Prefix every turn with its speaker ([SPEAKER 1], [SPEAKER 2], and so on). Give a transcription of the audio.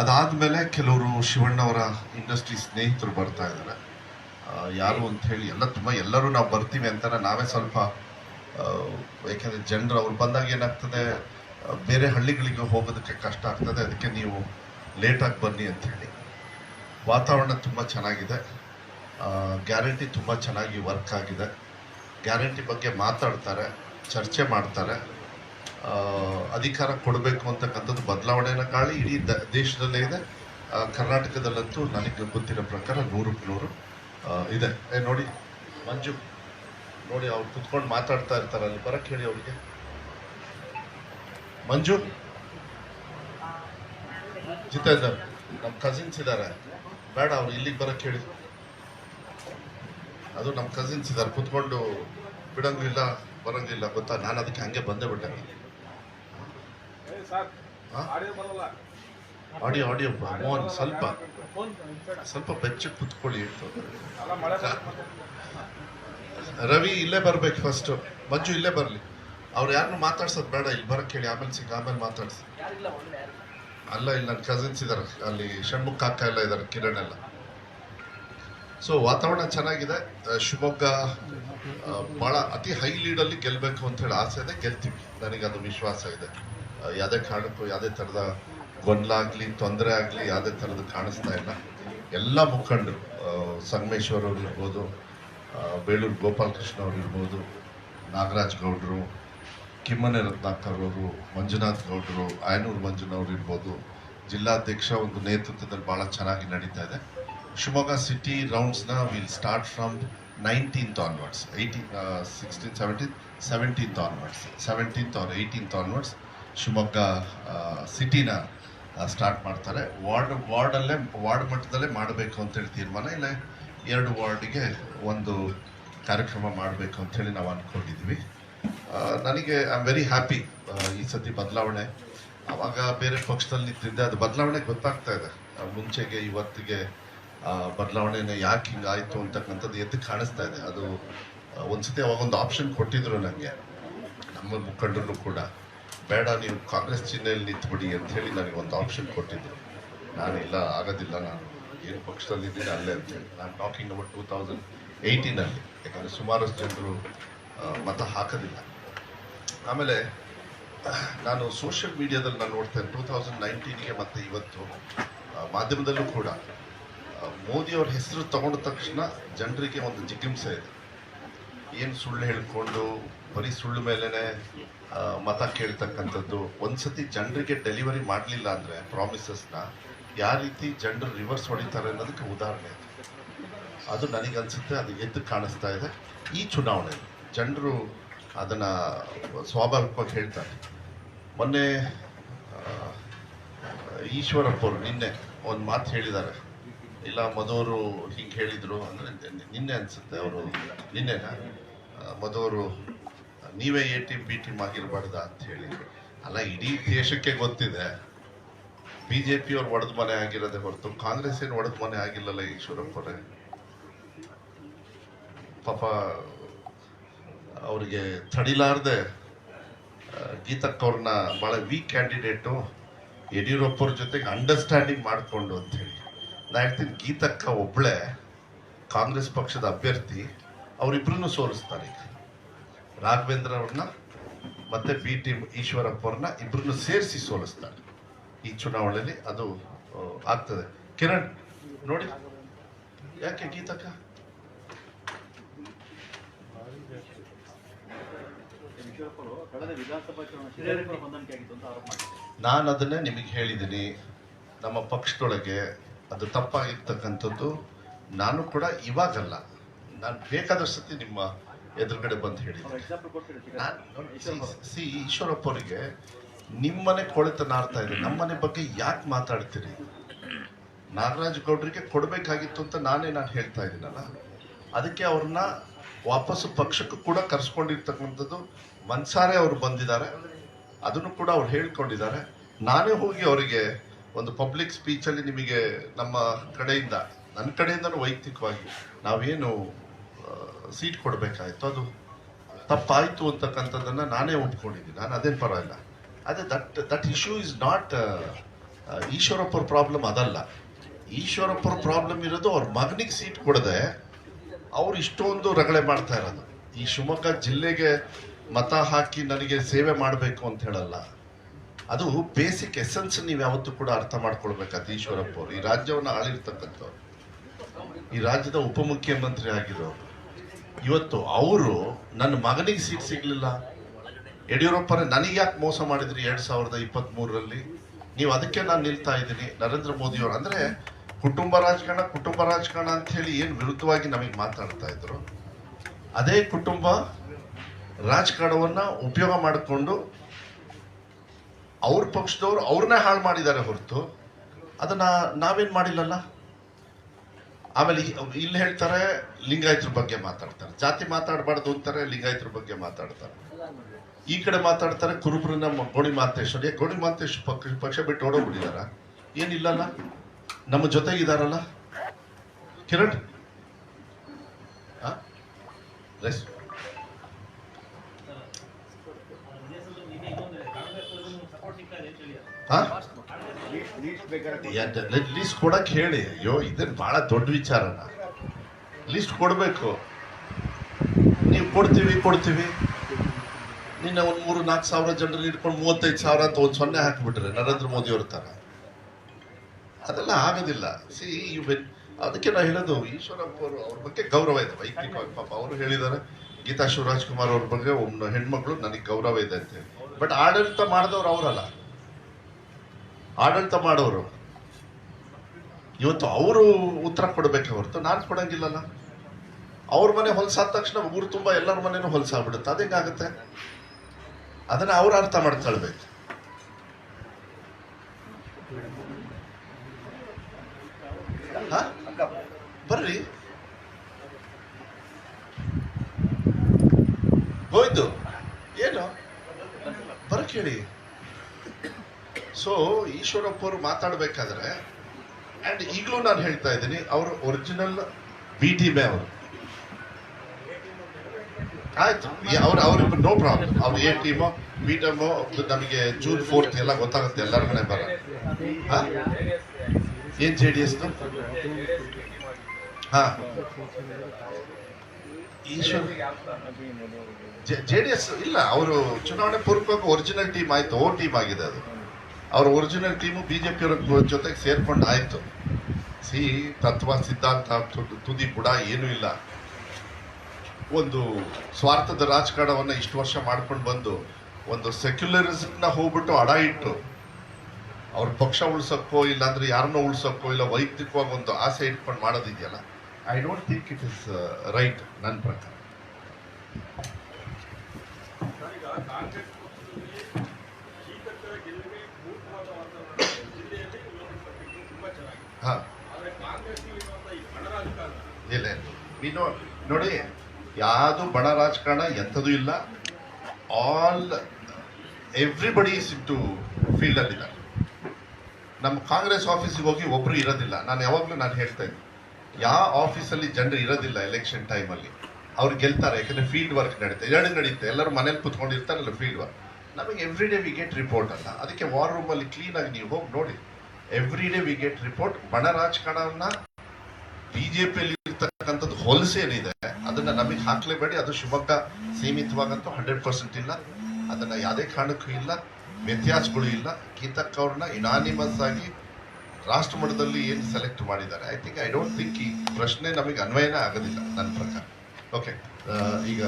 [SPEAKER 1] ಅದಾದ್ಮೇಲೆ ಕೆಲವರು ಶಿವಣ್ಣವರ ಇಂಡಸ್ಟ್ರಿ ಸ್ನೇಹಿತರು ಬರ್ತಾ ಇದ್ದಾರೆ. ಯಾರು ಅಂತ ಹೇಳಿ ಎಲ್ಲ ತುಂಬಾ ಎಲ್ಲರೂ ನಾವು ಬರ್ತೀವಿ ಅಂತಾರೆ ನಾವೇ ಸ್ವಲ್ಪ ಯಾಕೆಂದರೆ ಜನರು ಅವ್ರು ಬಂದಾಗ ಏನಾಗ್ತದೆ ಬೇರೆ ಹಳ್ಳಿಗಳಿಗೆ ಹೋಗೋದಕ್ಕೆ ಕಷ್ಟ ಆಗ್ತದೆ, ಅದಕ್ಕೆ ನೀವು ಲೇಟಾಗಿ ಬನ್ನಿ ಅಂತ ಹೇಳಿ. ವಾತಾವರಣ ತುಂಬ ಚೆನ್ನಾಗಿದೆ. ಗ್ಯಾರಂಟಿ ತುಂಬ ಚೆನ್ನಾಗಿ ವರ್ಕ್ ಆಗಿದೆ. ಗ್ಯಾರಂಟಿ ಬಗ್ಗೆ ಮಾತಾಡ್ತಾರೆ, ಚರ್ಚೆ ಮಾಡ್ತಾರೆ. ಅಧಿಕಾರ ಕೊಡಬೇಕು ಅಂತಕ್ಕಂಥದ್ದು ಬದಲಾವಣೆನ ಕಾಳಿ ಇಡೀ ದ- ದೇಶದಲ್ಲೇ ಇದೆ. ಕರ್ನಾಟಕದಲ್ಲಂತೂ ನನಗೆ ಗೊತ್ತಿರೋ ಪ್ರಕಾರ ನೂರಕ್ಕೆ ನೂರು ಇದೆ. ಏ, ನೋಡಿ, ಮಂಜು, ನೋಡಿ ಅವ್ರು ಕುತ್ಕೊಂಡು ಮಾತಾಡ್ತಾ ಇರ್ತಾರೆ ಅಲ್ಲಿ. ಬರಕ್ಕೆ ಹೇಳಿ ಅವ್ರಿಗೆ. ಮಂಜು? ಜಿತೇಂದರ್ ನಮ್ಮ ಕಸಿನ್ಸ್ ಇದ್ದಾರೆ. ಬೇಡ, ಅವ್ರು ಇಲ್ಲಿಗೆ ಬರಕ್ಕೆ ಹೇಳಿ. ಅದು ನಮ್ಮ ಕಸಿನ್ಸ್ ಇದ್ದಾರೆ. ಕುತ್ಕೊಂಡು ಬಿಡಂಗಿಲ್ಲ ಬರಂಗಿಲ್ಲ ಗೊತ್ತಾ? ನಾನು ಅದಕ್ಕೆ ಹಂಗೆ ಬಂದೇ ಬಿಟ್ಟೆ? ಆಡಿಯೋ ಆಡಿಯೋ ಮೋಹನ್ ಸ್ವಲ್ಪ. ಸ್ವಲ್ಪ ಬೆಚ್ಚಗೆ ಕುತ್ಕೊಳ್ಳಿ ರವಿ ಇಲ್ಲೇ ಬರ್ಬೇಕು ಫಸ್ಟ್ ಮಂಜು ಇಲ್ಲೇ ಬರ್ಲಿ. ಅವ್ರು ಯಾರನ್ನು ಮಾತಾಡ್ಸೋದು ಬೇಡ. ಇಲ್ಲಿ ಬರಕ್ಕೆ ಹೇಳಿ. ಆಮೇಲೆ ಸಿಗ ಆಮೇಲೆ ಮಾತಾಡ್ಸಿ. ಅಲ್ಲ ಇಲ್ಲಿ ನನ್ನ ಕಸಿನ್ಸ್ ಇದ್ದಾರೆ ಅಲ್ಲಿ ಷಣ್ಮುಖ ಕಾಕ ಎಲ್ಲ ಇದಾರೆ ಕಿರಣ್ ಎಲ್ಲ. ಸೊ ವಾತಾವರಣ ಚೆನ್ನಾಗಿದೆ. ಶಿವಮೊಗ್ಗ ಭಾಳ ಬಹಳ ಅತಿ ಹೈ ಲೀಡಲ್ಲಿ ಗೆಲ್ಲಬೇಕು ಅಂತ ಹೇಳಿ ಆಸೆ ಇದೆ. ಗೆಲ್ತೀವಿ. ನನಗೆ ಅದು ವಿಶ್ವಾಸ ಇದೆ. ಯಾವುದೇ ಕಾರಣಕ್ಕೂ ಯಾವುದೇ ಥರದ ಗೊಂದಲ ಆಗಲಿ ತೊಂದರೆ ಆಗಲಿ ಯಾವುದೇ ಥರದ್ದು ಕಾಣಿಸ್ತಾ ಇಲ್ಲ. ಎಲ್ಲ ಮುಖಂಡರು ಸಂಗಮೇಶ್ವರ್ ಅವ್ರು ಇರ್ಬೋದು ಬೇಲೂರು ಗೋಪಾಲಕೃಷ್ಣ ಅವ್ರು ಇರ್ಬೋದು, ನಾಗರಾಜ್ ಗೌಡ್ರು, ಕಿಮ್ಮನೆ ರತ್ನಾಕರ್ ಅವರು, ಮಂಜುನಾಥ್ ಗೌಡರು, ಆಯನೂರು ಮಂಜುನವ್ರು ಇರ್ಬೋದು. ಜಿಲ್ಲಾಧ್ಯಕ್ಷ ಒಂದು ನೇತೃತ್ವದಲ್ಲಿ ಭಾಳ ಚೆನ್ನಾಗಿ ನಡೀತಾ ಇದೆ. Shivamogga city ರೌಂಡ್ಸ್ನ will start from nineteenth onwards. Eighteen sixteen, seventeen, seventeenth onwards. Seventeenth or eighteenth onwards. Shivamogga ಸಿಟಿನ start ಮಾಡ್ತಾರೆ. ವಾರ್ಡ್, ವಾರ್ಡಲ್ಲೇ, ವಾರ್ಡ್ ಮಟ್ಟದಲ್ಲೇ ಮಾಡಬೇಕು ಅಂತೇಳಿ ತೀರ್ಮಾನ. ಇಲ್ಲ, ಎರಡು ವಾರ್ಡಿಗೆ ಒಂದು ಕಾರ್ಯಕ್ರಮ ಮಾಡಬೇಕು ಅಂತೇಳಿ ನಾವು ಅಂದ್ಕೊಂಡಿದ್ವಿ ನನಗೆ ಐ ಆಮ್ ವೆರಿ ಹ್ಯಾಪಿ ಈ ಸತಿ ಬದಲಾವಣೆ. ಆವಾಗ ಬೇರೆ ಪಕ್ಷದಲ್ಲಿ ನಿಂತಿದ್ದೆ, ಅದು ಬದಲಾವಣೆ ಗೊತ್ತಾಗ್ತಾ ಇದೆ. ಮುಂಚೆಗೆ, ಇವತ್ತಿಗೆ ಬದಲಾವಣೆನೇ ಯಾಕೆ ಹಿಂಗಾಯಿತು ಅಂತಕ್ಕಂಥದ್ದು ಎದ್ದು ಕಾಣಿಸ್ತಾ ಇದೆ. ಅದು ಒಂದು ಸತಿ ಅವಾಗ ಒಂದು ಆಪ್ಷನ್ ಕೊಟ್ಟಿದ್ರು ನನಗೆ ನಮ್ಮ ಮುಖಂಡರು ಕೂಡ. ಬೇಡ, ನೀವು ಕಾಂಗ್ರೆಸ್ ಚಿಹ್ನೆಯಲ್ಲಿ ನಿಂತ್ಬಿಡಿ ಅಂತ ಹೇಳಿ ನನಗೆ ಒಂದು ಆಪ್ಷನ್ ಕೊಟ್ಟಿದ್ದರು ಇಲ್ಲ ಆಗೋದಿಲ್ಲ, ನಾನು ಏನು ಪಕ್ಷದಲ್ಲಿದ್ದೀನಿ ಅಲ್ಲೇ ಅಂತೇಳಿ ನಾನು ಟಾಕಿಂಗ್ ಅಬೌಟ್ ಟೂ ತೌಸಂಡ್ ಏಯ್ಟೀನಲ್ಲಿ ಯಾಕಂದರೆ ಸುಮಾರಷ್ಟು ಜನರು ಮತ ಹಾಕೋದಿಲ್ಲ. ಆಮೇಲೆ, ನಾನು ಸೋಷಿಯಲ್ ಮೀಡಿಯಾದಲ್ಲಿ ನಾನು ನೋಡ್ತೇನೆ ಟೂ ತೌಸಂಡ್ ನೈನ್ಟೀನಿಗೆ ಮತ್ತು ಇವತ್ತು ಮಾಧ್ಯಮದಲ್ಲೂ ಕೂಡ ಮೋದಿಯವ್ರ ಹೆಸರು ತಗೊಂಡ ತಕ್ಷಣ ಜನರಿಗೆ ಒಂದು ಜಿಗಿಂಸೆ ಇದೆ. ಏನು ಸುಳ್ಳು ಹೇಳ್ಕೊಂಡು, ಬರೀ ಸುಳ್ಳು ಮೇಲೆನೆ ಮತ ಕೇಳ್ತಕ್ಕಂಥದ್ದು. ಒಂದ್ಸತಿ ಜನರಿಗೆ ಡೆಲಿವರಿ ಮಾಡಲಿಲ್ಲ ಅಂದರೆ ಪ್ರಾಮಿಸಸ್ನ ಯಾವ ರೀತಿ ಜನರು ರಿವರ್ಸ್ ಹೊಡಿತಾರೆ ಅನ್ನೋದಕ್ಕೆ ಉದಾಹರಣೆ ಇದೆ ಅದು ನನಗನ್ಸುತ್ತೆ ಅದು ಎದ್ದು ಕಾಣಿಸ್ತಾ ಇದೆ. ಈ ಚುನಾವಣೆ, ಜನರು ಅದನ್ನ ಸ್ವಾಭಾವಿಕವಾಗಿ ಹೇಳ್ತಾರೆ. ಮೊನ್ನೆ ಈಶ್ವರಪ್ಪ ಅವರು ನಿನ್ನೆ ಒಂದು ಮಾತು ಹೇಳಿದ್ದಾರೆ. ಇಲ್ಲ, ಮಧುವರು ಹಿಂಗೆ ಹೇಳಿದರು ಅಂದರೆ ನಿನ್ನೆ ಅನಿಸುತ್ತೆ ಅವರು. ನಿನ್ನೆನ? ಮಧುವರು, ನೀವೇ ಎ ಟೀಮ್ ಬಿ ಟೀಮ್ ಆಗಿರಬಾರ್ದ ಅಂತ ಹೇಳಿ. ಅಲ್ಲ, ಇಡೀ ದೇಶಕ್ಕೆ ಗೊತ್ತಿದೆ. ಬಿ ಜೆ ಪಿ ಅವ್ರು ಒಡೆದ ಮನೆ ಆಗಿರೋದೇ ಹೊರತು ಕಾಂಗ್ರೆಸ್ ಏನು ಒಡೆದ ಮನೆ ಆಗಿಲ್ಲಲ್ಲ ಈಶ್ವರಪ್ಪರೇ ಪಾಪ, ಅವರಿಗೆ ತಡಿಲಾರ್ದೆ ಗೀತಕ್ಕವ್ರನ್ನ ಭಾಳ ವೀಕ್ ಕ್ಯಾಂಡಿಡೇಟು ಯಡಿಯೂರಪ್ಪರ ಜೊತೆಗೆ ಅಂಡರ್ಸ್ಟ್ಯಾಂಡಿಂಗ್ ಮಾಡಿಕೊಂಡು ಅಂತ ಹೇಳಿ. ನಾ ಗೀತಕ್ಕ ಒಬ್ಳೆ ಕಾಂಗ್ರೆಸ್ ಪಕ್ಷದ ಅಭ್ಯರ್ಥಿ ಅವರಿಬ್ಬರನ್ನು ಸೋಲಿಸ್ತಾರೆ ಈಗ. ರಾಘವೇಂದ್ರ ಅವ್ರನ್ನ ಮತ್ತೆ ಬಿ ಟಿ ಈಶ್ವರಪ್ಪ ಅವ್ರನ್ನ ಇಬ್ಬರನ್ನು ಸೇರಿಸಿ ಸೋಲಿಸ್ತಾರೆ. ಈ ಚುನಾವಣೆಯಲ್ಲಿ ಅದು ಆಗ್ತದೆ. ಕಿರಣ್, ನೋಡಿ. ಯಾಕೆ ಗೀತಕ್ಕ? ನಾನು ಅದನ್ನೇ ನಿಮಗೆ ಹೇಳಿದ್ದೀನಿ ನಮ್ಮ ಪಕ್ಷದೊಳಗೆ ಅದು ತಪ್ಪಾಗಿರ್ತಕ್ಕಂಥದ್ದು ನಾನು ಕೂಡ ಇವಾಗಲ್ಲ. ನಾನು ಬೇಕಾದಷ್ಟು ಸತಿ ನಿಮ್ಮ ಎದುರುಗಡೆ ಬಂದು
[SPEAKER 2] ಹೇಳಿ
[SPEAKER 1] ಹೇಳಿದ್ದೀನಿ ನಾನು ಸಿ ಈಶ್ವರಪ್ಪ ಅವರಿಗೆ ನಿಮ್ಮನೆ ಕೊಳೆತ ಆಡ್ತಾ ಇದೆ ನಮ್ಮನೆ ಬಗ್ಗೆ ಯಾಕೆ ಮಾತಾಡ್ತೀರಿ? ನಾಗರಾಜ್ ಗೌಡ್ರಿಗೆ ಕೊಡಬೇಕಾಗಿತ್ತು ಅಂತ ನಾನೇ ನಾನು ಹೇಳ್ತಾ ಇದ್ದೀನಲ್ಲ. ಅದಕ್ಕೆ ಅವ್ರನ್ನ ವಾಪಸ್ಸು ಪಕ್ಷಕ್ಕೂ ಕೂಡ ಕರೆಸ್ಕೊಂಡಿರ್ತಕ್ಕಂಥದ್ದು ಮನ್ಸಾರೆ ಅವರು ಬಂದಿದ್ದಾರೆ. ಅದನ್ನು ಕೂಡ ಅವ್ರು ಹೇಳ್ಕೊಂಡಿದ್ದಾರೆ. ನಾನೇ ಹೋಗಿ ಅವರಿಗೆ ಒಂದು ಪಬ್ಲಿಕ್ ಸ್ಪೀಚಲ್ಲಿ ನಿಮಗೆ ನಮ್ಮ ಕಡೆಯಿಂದ ನನ್ನ ಕಡೆಯಿಂದನೂ ವೈಯಕ್ತಿಕವಾಗಿ ನಾವೇನು ಸೀಟ್ ಕೊಡಬೇಕಾಯಿತು? ಅದು ತಪ್ಪಾಯಿತು ಅಂತಕ್ಕಂಥದ್ದನ್ನು ನಾನೇ ಒಪ್ಕೊಂಡಿದ್ದೀನಿ. ನಾನು ಅದೇನು ಪರವಾಗಿಲ್ಲ ಅದೇ that that issue is not ಈಶ್ವರಪ್ಪರ problem ಅದಲ್ಲ. ಈಶ್ವರಪ್ಪರ ಪ್ರಾಬ್ಲಮ್ ಇರೋದು ಅವ್ರ ಮಗನಿಗೆ ಸೀಟ್ ಕೊಡದೆ ಅವ್ರು ಇಷ್ಟೊಂದು ರಗಳೆ ಮಾಡ್ತಾ ಇರೋದು. ಈ ಶಿವಮೊಗ್ಗ ಜಿಲ್ಲೆಗೆ ಮತ ಹಾಕಿ ನನಗೆ ಸೇವೆ ಮಾಡಬೇಕು ಅಂತ ಹೇಳಲ್ಲ. ಅದು ಬೇಸಿಕ್ ಎಸೆನ್ಸ್ ನೀವು ಯಾವತ್ತೂ ಕೂಡ ಅರ್ಥ ಮಾಡ್ಕೊಳ್ಬೇಕಾದ ಈಶ್ವರಪ್ಪ ಅವರು. ಈ ರಾಜ್ಯವನ್ನು ಆಳಿರ್ತಕ್ಕಂಥವ್ರು. ಈ ರಾಜ್ಯದ ಉಪಮುಖ್ಯಮಂತ್ರಿ ಆಗಿರೋರು. ಇವತ್ತು ಅವರು ನನ್ನ ಮಗನಿಗೆ ಸೀಟ್ ಸಿಗ್ಲಿಲ್ಲ. ಯಡಿಯೂರಪ್ಪರೇ, ನನಗೆ ಯಾಕೆ ಮೋಸ ಮಾಡಿದ್ರಿ ಎರಡು ಸಾವಿರದ ಇಪ್ಪತ್ತ್ ಮೂರರಲ್ಲಿ ನೀವು ಅದಕ್ಕೆ ನಾನು ನಿಲ್ತಾ ಇದ್ದೀನಿ. ನರೇಂದ್ರ ಮೋದಿ ಅವರು ಅಂದ್ರೆ ಕುಟುಂಬ ರಾಜಕಾರಣ ಕುಟುಂಬ ರಾಜಕಾರಣ ಹೇಳಿ ಏನು ವಿರುದ್ಧವಾಗಿ ನಮಗೆ ಮಾತಾಡ್ತಾ ಇದ್ರು. ಅದೇ ಕುಟುಂಬ ರಾಜಕಾರಣವನ್ನ ಉಪಯೋಗ ಮಾಡಿಕೊಂಡು ಅವ್ರ ಪಕ್ಷದವ್ರು ಅವ್ರನ್ನೇ ಹಾಳು ಮಾಡಿದ್ದಾರೆ ಹೊರತು. ಅದನ್ನ ನಾವೇನ್ ಮಾಡಿಲ್ಲಲ್ಲ? ಆಮೇಲೆ ಇಲ್ಲಿ ಹೇಳ್ತಾರೆ, ಲಿಂಗಾಯತರ ಬಗ್ಗೆ ಮಾತಾಡ್ತಾರೆ. ಜಾತಿ ಮಾತಾಡಬಾರ್ದು ಅಂತಾರೆ, ಲಿಂಗಾಯತರ ಬಗ್ಗೆ ಮಾತಾಡ್ತಾರೆ. ಈ ಕಡೆ ಮಾತಾಡ್ತಾರೆ, ಕುರುಬರನ್ನ ಗೋಣಿ ಮಾತೇಶ್ವರ ಗೋಣಿ ಮಾತೇಶ್ ಪಕ್ಷ ಪಕ್ಷ ಬಿಟ್ಟು ಓಡೋಗ್ಬಿಟ್ಟಿದಾರ? ಏನಿಲ್ಲಲ್ಲ? ನಮ್ಮ ಜೊತೆಗಿದಾರಲ್ಲ? ಕಿರಣ್? ಆ?
[SPEAKER 2] ಲೀಸ್ಟ್
[SPEAKER 1] ಕೊಡಕ್ಕೆ ಹೇಳಿ. ಅಯ್ಯೋ, ಇದನ್ ಬಹಳ ದೊಡ್ಡ ವಿಚಾರನ. ಲಿಸ್ಟ್ ಕೊಡ್ಬೇಕು. ನೀವು ಕೊಡ್ತೀವಿ ಕೊಡ್ತೀವಿ. ನಿನ್ನೆ ಒಂದು ಮೂರು ನಾಲ್ಕು ಸಾವಿರ ಜನರನ್ನ ಇಟ್ಕೊಂಡು ಮೂವತ್ತೈದು ಸಾವಿರ ಅಂತ ಒಂದು ಸೊನ್ನೆ ಹಾಕಿಬಿಟ್ರೆ ನರೇಂದ್ರ ಮೋದಿ ಅವ್ರ ತರ ಅದೆಲ್ಲ ಆಗೋದಿಲ್ಲ. ಸಿ ಯು ಅದಕ್ಕೆ ನಾ ಹೇಳೋದು, ಈಶ್ವರಪ್ಪ ಅವರು ಅವ್ರ ಬಗ್ಗೆ ಗೌರವ ಇದೆ. ವೈಯಕ್ತಿಕವಾಗಿ ಪಾಪ ಅವರು ಹೇಳಿದ್ದಾರೆ. ಗೀತಾ ಶಿವರಾಜ್ ಕುಮಾರ್ ಅವ್ರ ಬಗ್ಗೆ ಒಬ್ಬ ಹೆಣ್ಮಕ್ಳು ನನಗೆ ಗೌರವ ಇದೆ ಅಂತೇಳಿ ಬಟ್ ಆಡಳಿತ ಮಾಡಿದವ್ರು ಅವರಲ್ಲ. ಆಡಳಿತ ಮಾಡೋರು. ಇವತ್ತು ಅವರು ಉತ್ತರ ಕೊಡಬೇಕೆ ಹೊರತು ನಾನು ಕೊಡಂಗಿಲ್ಲಲ್ಲ. ಅವ್ರ ಮನೆ ಹೊಲಸಾದ ತಕ್ಷಣ ಊರು ತುಂಬಾ ಎಲ್ಲರ ಮನೆನೂ ಹೊಲಸಾಗ್ಬಿಡುತ್ತೆ ಅದೇಗಾಗುತ್ತೆ ಅದನ್ನ ಅವ್ರು ಅರ್ಥ ಮಾಡ್ಕೊಳ್ಬೇಕು? ಬರ್ರಿ. ಹೋಯ್ತು ಏನು? ಬರ್ಕೇಳಿ ಹೇಳಿ ಸೊ ಈಶ್ವರಪ್ಪ ಅವರು ಮಾತಾಡಬೇಕಾದ್ರೆ ಅಂಡ್ ಈಗಲೂ ನಾನು ಹೇಳ್ತಾ ಇದ್ದೀನಿ, ಅವರು ಒರಿಜಿನಲ್ ಬಿ ಟೀಮೇ ಅವರು. ಆಯ್ತು ಅವ್ರು, ಅವ್ರ ನೋ ಪ್ರಾಬ್ಲಮ್ ಅವ್ರು ಎ ಟೀಮು ಬಿ ಟೀಮು ನಮಗೆ ಜೂನ್ ಫೋರ್ತ್ ಎಲ್ಲ ಗೊತ್ತಾಗುತ್ತೆ, ಎಲ್ಲರ ಮನೆ ಬರ? ಏನ್ ಜೆ ಡಿ ಎಸ್ ಹಾ. ಈಶ್ವರ್ ಜೆ ಡಿ ಎಸ್ ಇಲ್ಲ, ಅವರು ಚುನಾವಣೆ ಪೂರ್ವಕ ಒರಿಜಿನಲ್ ಟೀಮ್ ಆಯ್ತು, ಓ ಟೀಮ್ ಆಗಿದೆ ಅದು. ಅವ್ರ ಒರಿಜಿನಲ್ ಟೀಮು ಬಿಜೆಪಿ ಪಿಯವ್ರ ಜೊತೆಗೆ ಸೇರ್ಕೊಂಡು ಆಯ್ತು. ಸಿ ತತ್ವ, ಸಿದ್ಧಾಂತ ತುದಿ ಬುಡ ಏನೂ ಇಲ್ಲ. ಒಂದು ಸ್ವಾರ್ಥದ ರಾಜಕಾರಣವನ್ನು ಇಷ್ಟು ವರ್ಷ ಮಾಡ್ಕೊಂಡು ಬಂದು ಒಂದು ಸೆಕ್ಯುಲರಿಸಮ್ನ ಹೋಗ್ಬಿಟ್ಟು ಅಡ ಇಟ್ಟು ಅವ್ರ ಪಕ್ಷ ಉಳ್ಸೋಕ್ಕೋ ಇಲ್ಲಾಂದ್ರೆ ಯಾರನ್ನೋ ಉಳ್ಸೋಕ್ಕೋ ಇಲ್ಲ, ವೈಯಕ್ತಿಕವಾಗಿ ಒಂದು ಆಸೆ ಇಟ್ಕೊಂಡು ಮಾಡೋದಿದೆಯಲ್ಲ? I don't think it is right ನನ್ನ ಪ್ರಕಾರ. ಹಾ. ಇಲ್ಲ ನೋಡಿ ಯಾವುದು ಬಡ ರಾಜಕಾರಣ ಎಂಥದೂ ಇಲ್ಲ. All everybody is in to field ಅಲ್ಲಿ ಇದ್ದಾರೆ. ನಮ್ಮ ಕಾಂಗ್ರೆಸ್ ಆಫೀಸಿಗೆ ಹೋಗಿ ಒಬ್ಬರು ಇರೋದಿಲ್ಲ. ನಾನು ಯಾವಾಗಲೂ ನಾನು ಹೇಳ್ತಾ ಇದ್ದೀನಿ ಯಾವ ಆಫೀಸಲ್ಲಿ ಜನರು ಇರೋದಿಲ್ಲ ಎಲೆಕ್ಷನ್ ಟೈಮಲ್ಲಿ ಅವ್ರು ಗೆಲ್ತಾರೆ ಯಾಕಂದರೆ ಫೀಲ್ಡ್ ವರ್ಕ್ ನಡೀತೆ. ಎರಡು ನಡೀತೆ. ಎಲ್ಲರೂ ಮನೇಲಿ ಕುತ್ಕೊಂಡಿರ್ತಾರಲ್ಲ ಫೀಲ್ಡ್ ವರ್ಕ್ ನಮಗೆ every day we get report ಅಲ್ಲ ಅದಕ್ಕೆ ವಾರ್ ರೂಮಲ್ಲಿ ಕ್ಲೀನಾಗಿ ನೀವು ಹೋಗಿ ನೋಡಿ. Every day we get report ಬಣ ರಾಜಕಾರಣವನ್ನ ಬಿಜೆಪಿಯಲ್ಲಿ ಇರ್ತಕ್ಕಂಥದ್ದು ಹೊಲಸೇನಿದೆ ಅದನ್ನ ನಮಗೆ ಹಾಕ್ಲೇಬೇಡಿ, ಅದು ಶಿವಮೊಗ್ಗ ಸೀಮಿತವಾಗಂತೂ ಹಂಡ್ರೆಡ್ ಪರ್ಸೆಂಟ್ ಇಲ್ಲ. ಅದನ್ನ ಯಾವುದೇ ಕಾರಣಕ್ಕೂ ಇಲ್ಲ, ವ್ಯತ್ಯಾಸಗಳು ಇಲ್ಲ. ಗೀತಕ್ಕ ಅವ್ರನ್ನ ಇನಾನಿಮಸ್ ಆಗಿ ರಾಷ್ಟ್ರ ಮಟ್ಟದಲ್ಲಿ ಏನು ಸೆಲೆಕ್ಟ್ ಮಾಡಿದ್ದಾರೆ. I think I don't think ಈ ಪ್ರಶ್ನೆ ನಮಗೆ ಅನ್ವಯನೇ ಆಗೋದಿಲ್ಲ, ನನ್ನ ಪ್ರಕಾರ. ಓಕೆ ಈಗ